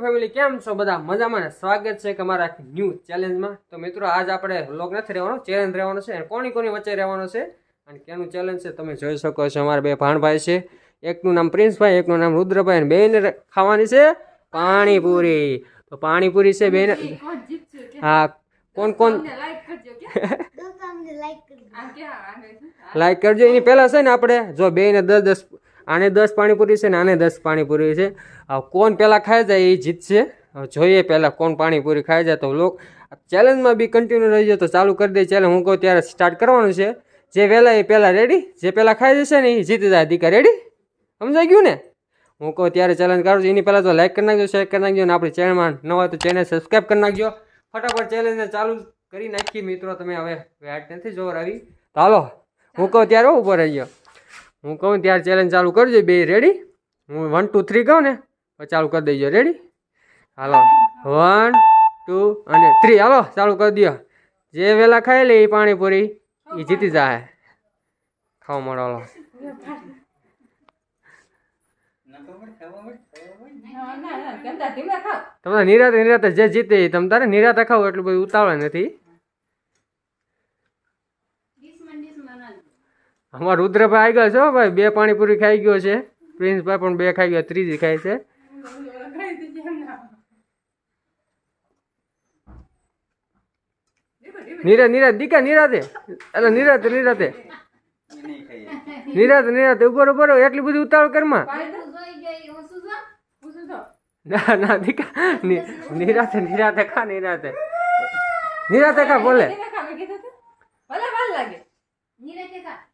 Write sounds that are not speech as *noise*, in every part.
Family કેમ છો બધા? મજામાં ને? સ્વાગત છે કે અમારા ન્યૂ ચેલેન્જમાં. તો મિત્રો આજ આપણે લોગ નથી રહેવાનો ચેલેન્જ રહેવાનો છે અને કોની કોની વચ્ચે રહેવાનો છે અને કેનું ચેલેન્જ છે તમે જોઈ શકો છો. અમારા બે ભાણભાઈ છે. એકનું નામ પ્રિન્સભાઈ એકનું નામ રુદ્રભાઈ અને બેને ખાવાની છે પાણીપુરી. તો પાણીપુરી છે બેને હા કોણ કોણ લાઈક કરજો એની પહેલાં છે ને આપણે જો બેને દસ દસ આને દસ પાણીપુરી છે ને આને દસ પાણીપુરી છે. કોણ પહેલાં ખાઈ જાય એ જીતશે જોઈએ પહેલાં કોણ પાણીપુરી ખાઈ જાય તો લોક ચેલેન્જમાં બી કન્ટિન્યુ રહી જાય તો ચાલુ કરી દે. ચેલેન્જ હું કહું ત્યારે સ્ટાર્ટ કરવાનું છે. જે વહેલા એ પહેલાં રેડી જે પહેલાં ખાઈ જશે ને એ જીતી જાય. દીકા રેડી સમજાઈ ગયું ને? હું કહું ત્યારે ચેલેન્જ કરું છું. એની પહેલાં તો લાઈક કરી નાખજો શેર કરી નાખજો અને આપણી ચેનલમાં નવા હોય તો ચેનલ સબસ્ક્રાઈબ કરી નાખજો. ફટાફટ ચેલેન્જને ચાલુ કરી નાખી મિત્રો. તમે હવે વેટ નથી જોર આવી. તો હાલો, હું કહું ત્યારે ઊભો રહી ગયો હું કહું ત્યારે ચેલેન્જ ચાલુ કરજો બે રેડી હું વન ટુ થ્રી કહું ને ચાલુ કરી દેજો. રેડી હાલો. વન ટુ અને થ્રી હાલો ચાલુ કરી દો જે વહેલા ખાઈ લે એ પાણીપુરી એ જીતી જાય. ખાવા મળો હાલો. તમને નિરાતે નિરાતે જે જીતે તમે તમ તારે નિરાતે ખાવ એટલું બધું ઉતાવળ નથી. અમારા રુદ્રભાઈ આવી ગયો છે ભાઈ. બે પાણીપુરી ખાઈ ગયો છે. પ્રિન્સભાઈ પણ બે ખાઈ ગયો ત્રીજી ખાય છે. નિરાત નિરાજ દીકા નિરાતે એટલે નિરાતે નિરાતે નિરાતે નિરાતે ઊભો ઉપર રહો. એટલી બધી ઉતાવળ કરમાં ના ના દીકા. નિ- નિરાતે નિરાતે ખા નિરાતે નિરાતે ખા બોલે. ભલે લાગે. નિરાતે ખા.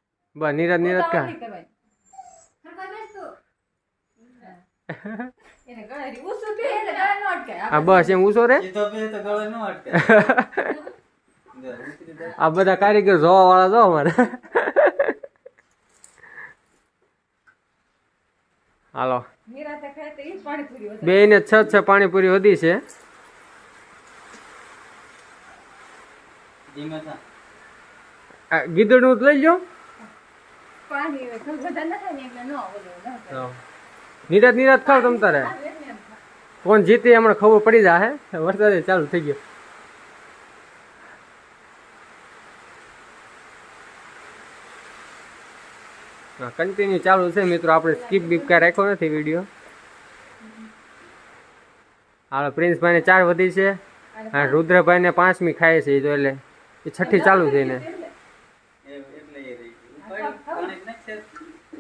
હા *laughs* બસ. એમ ઉસો રે? *laughs* આ બધા કારીગર જોવા વાળા જો અમારે *laughs* હાલો બે ને છ છ પાણીપુરી વધી છે. આ ગીદડનું લઈ લો નિરાત નિરાત ખાવ તમ તારે. કોણ જીતે હમણાં ખબર પડી જાય વરસાદ ચાલુ થઈ ગયો. કન્ટિન્યુ ચાલુ છે મિત્રો આપણે સ્કીપ બીપ કાંઈ રાખ્યો નથી વીડિયો હાલો પ્રિન્સભાઈને ચાર વધી છે. અને રુદ્રભાઈને પાંચમી ખાય છે એ તો એટલે એ છઠ્ઠી ચાલુ છે એને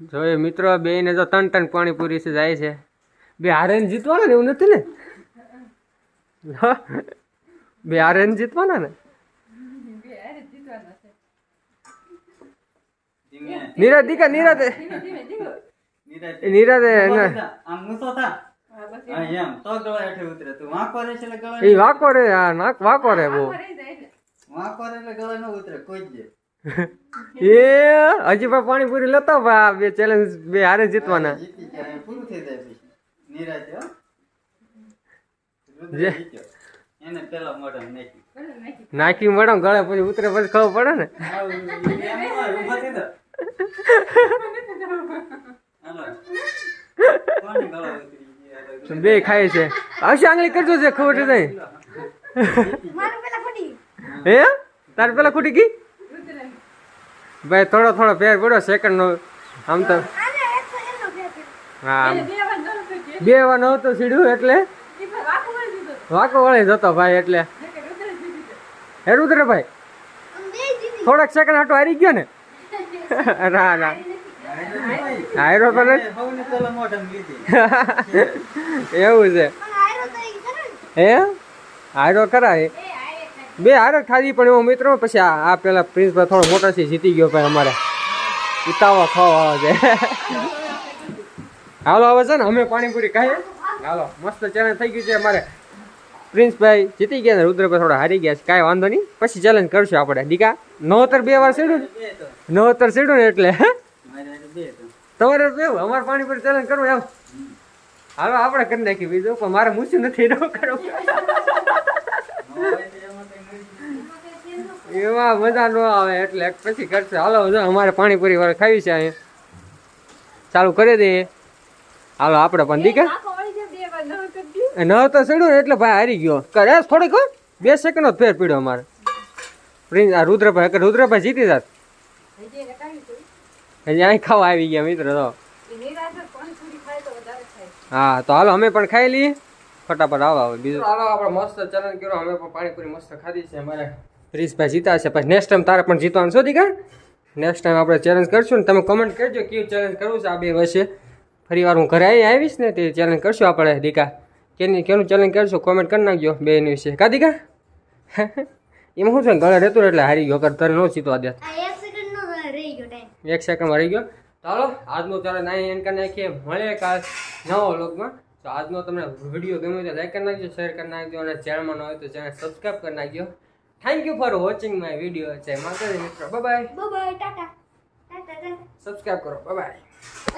જોઈએ મિત્રો બે ને જો ત્રણ ત્રણ પાણીપુરી છે જાય છે. બે હારે જીતવાના ને એવું નથી ને? બે હારે જીતવાના ને? નિરાત દીકા એ નિરાતે એને- એ વાકો રે આ નાક વાકો રે બહુ. *laughs* એ હજી પણ પાણીપુરી લેતો ભાઈ આ બે ચેલેન્જ બે હારે જીતવાના. જે- એને પેલા નાખી નાખી મેડમ ગળે પછી ઉતરે પછી ખબર પડે ને? બે ખાય છે. આવશે આંગળી કરજો છે ખબર છે તઈ હે? તારે પેલા ખૂટી ગઈ? ભાઈ થોડો થોડો ફેર પડ્યો સેકન્ડ નો આમ તો હા બે વાર નહોતું સીડ્યું એટલે? વાકો વળી જતો ભાઈ એટલે. હે રુદ્ર ભાઈ? થોડાક સેકન્ડ હાટો હારી ગયો ને? *laughs* ના ના. હાયરો તો નથી. *laughs* એવું છે. હે? હારો એ બે હારે ખાધી પણ એવો મિત્રો, પછી આ પેલા પ્રિન્સ ભાઈ થોડો મોટો છે, જીતી ગયો ભાઈ અમારે. ઉતાવળ ખાવા આવે છે. *laughs* હાલો આવે છે ને, અમે પાણીપુરી ખાઈએ. હાલો, મસ્ત ચેલેન્જ થઈ ગયું છે અમારે. પ્રિન્સભાઈ જીતી ગયા ને રુદ્રભાઈ થોડા હારી ગયા છે, કાંઈ વાંધો નહીં. પછી ચેલેન્જ કરશું આપણે. દીકા, નવતર બે વાર સીડું ને નવતર સીડું ને એટલે. *laughs* તમારે કેવું અમારે પાણીપુરી પર ચેલેન્જ કરવું એમ. હાલો, આપણે કરી નાખી બીજું, પણ મારે મૂછું નથી એનો કરવું. એમાં *laughs* એમાં મજા ન આવે એટલે પછી કરશે હાલો અમારે પાણીપુરી વાળા ખાવી છે અહીંયા. ચાલુ કરી દઈએ હાલો આપણે પણ દીકા. ન તો ચડ્યું ને એટલે ભાઈ હારી ગયો. કરે થોડીક બે સેકન્ડનો ફેર પીડ્યો અમારે. પ્રિન્સ આ રુદ્રભાઈ કે રુદ્રભાઈ જીતી જાત. હજી અહીં ખાવા આવી ગયા મિત્ર તો હા તો હાલો અમે પણ ખાઈ લઈએ. ફટાફટ આવો આવે બીજું. હાલો આપણે મસ્ત ચલણ કર્યો. અમે પણ પાણીપુરી મસ્ત ખાધી છે અમારે. પ્રિન્સભાઈ જીતા છે પછી નેક્સ્ટ ટાઈમ તારે પણ જીતવાનું શોધી દીકા નેક્સ્ટ ટાઈમ આપણે ચેલેન્જ કરશું ને તમે કમેન્ટ કરજો કયું ચેલેન્જ કરવું છે આ બે વર્ષે. ફરી વાર હું ઘરે આવી આવીશ ને તે ચેલેન્જ કરશું આપણે દીકા. કેની કેનું ચેલેન્જ કરશું કોમેન્ટ કરી નાખજો બે એની વિશે. કા દીકા? *laughs* એમાં શું છે ને ગળે રહેતું એટલે હારી ગયો. કર તને ન જીતવા દે એક સેકન્ડમાં રહી ગયો ચાલો આજનો ચાલો નાઈ એન કરી નાખીએ. મળે કાલ નવો લોકમાં તો આજનો તમને વીડિયો ગમ્યો તો લાઈક કરી નાખજો શેર કરી નાખજો અને ચેનલમાં ન હોય તો ચેનલ સબસ્ક્રાઈબ કરી નાખજો. thank you for watching my video જય માતાજી મિત્રો bye bye bye tata tata tata subscribe કરો બાય